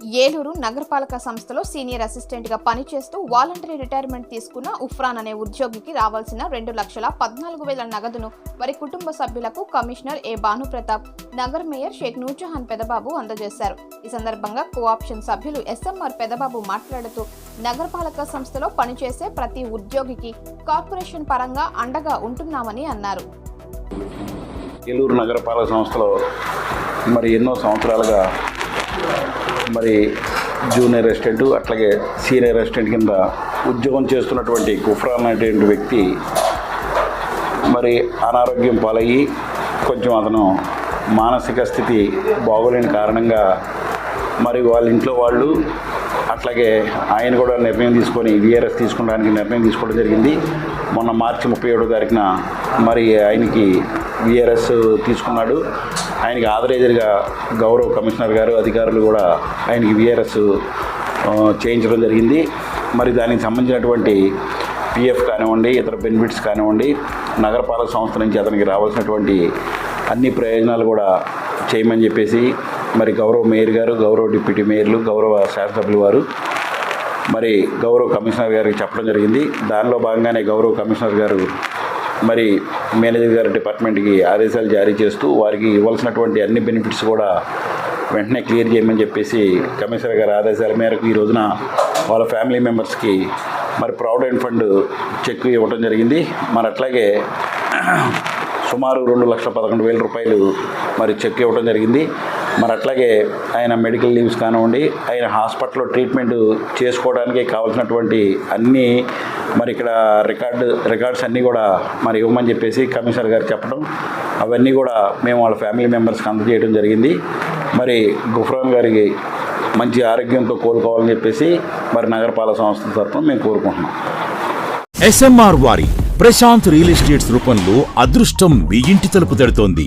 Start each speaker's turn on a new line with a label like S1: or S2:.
S1: ఏలూరు నగరపాలక సంస్థలో సీనియర్ అసిస్టెంట్గా పనిచేస్తూ వాలంటరీ రిటైర్మెంట్ తీసుకున్న ఉఫ్రాన్ అనే ఉద్యోగికి రావాల్సిన రెండు లక్షల పద్నాలుగు వేల నగదును వారి కుటుంబ సభ్యులకు commissioner A. Bhanupratap Nagar mayor Shaik Noorjahan Pedababu అందజేశారు. ఈ సందర్భంగా కోఆప్షన్ సభ్యులు ఎస్ఎంఆర్ పెదబాబు మాట్లాడుతూ నగరపాలక సంస్థలో పనిచేసే ప్రతి ఉద్యోగికి కార్పొరేషన్ పరంగా అండగా ఉంటున్నామని అన్నారు.
S2: ఏలూరు నగరపాలక సంస్థలో మరి ఎన్నో సంవత్సరాలుగా మరి జూనియర్ అసిస్టెంట్ అట్లాగే సీనియర్ అసిస్టెంట్ కింద ఉద్యోగం చేస్తున్నటువంటి కుఫ్రాన్ అనేటువంటి వ్యక్తి మరి అనారోగ్యం పాలయ్యి కొంచెం అతను మానసిక స్థితి బాగోలేని కారణంగా మరి వాళ్ళ ఇంట్లో వాళ్ళు అట్లాగే ఆయన కూడా నిర్ణయం తీసుకొని విఆర్ఎస్ తీసుకోవడానికి నిర్ణయం తీసుకోవడం జరిగింది. మొన్న మార్చి ముప్పై ఏడో తారీఖున మరి ఆయనకి విఆర్ఎస్ తీసుకున్నాడు. ఆయనకి ఆథరైజర్గా గౌరవ కమిషనర్ గారు అధికారులు కూడా ఆయనకి విఆర్ఎస్ చేయించడం జరిగింది. మరి దానికి సంబంధించినటువంటి పిఎఫ్ కానివ్వండి ఇతర బెనిఫిట్స్ కానివ్వండి నగరపాలక సంస్థ నుంచి అతనికి రావాల్సినటువంటి అన్ని ప్రయోజనాలు కూడా చేయమని చెప్పేసి మరి గౌరవ మేయర్ గారు గౌరవ డిప్యూటీ మేయర్లు గౌరవ శాసనసభ్యులు వారు మరి గౌరవ కమిషనర్ గారికి చెప్పడం జరిగింది. దానిలో భాగంగానే గౌరవ కమిషనర్ గారు మరి మేనేజర్ గారి డిపార్ట్మెంట్కి ఆదేశాలు జారీ చేస్తూ వారికి ఇవ్వాల్సినటువంటి అన్ని బెనిఫిట్స్ కూడా వెంటనే క్లియర్ చేయమని చెప్పేసి కమిషనర్ గారి ఆదేశాల మేరకు ఈ రోజున వాళ్ళ ఫ్యామిలీ మెంబర్స్కి మరి ప్రావిడెంట్ ఫండ్ చెక్ ఇవ్వడం జరిగింది. మరి అట్లాగే సుమారు రెండు లక్షల పదకొండు వేల రూపాయలు మరి చెక్ ఇవ్వడం జరిగింది. మరి అట్లాగే ఆయన మెడికల్ లీవ్స్ కానివ్వండి ఆయన హాస్పిటల్లో ట్రీట్మెంట్ చేసుకోవడానికి కావాల్సినటువంటి అన్ని మరి ఇక్కడ రికార్డు రికార్డ్స్ అన్నీ కూడా మరి ఇవ్వమని చెప్పేసి కమిషనర్ గారు చెప్పడం అవన్నీ కూడా మేము వాళ్ళ ఫ్యామిలీ మెంబర్స్కి అందజేయడం జరిగింది. మరి గుఫ్రాన్ గారికి మంచి ఆరోగ్యంతో కోలుకోవాలని చెప్పేసి మరి నగరపాలక సంస్థ తరఫున మేము కోరుకుంటున్నాం.
S3: ఎస్ఎంఆర్ వారి ప్రశాంత్ రియల్ ఎస్టేట్స్ రూపంలో అదృష్టం మీ ఇంటి తలుపు తడుతోంది.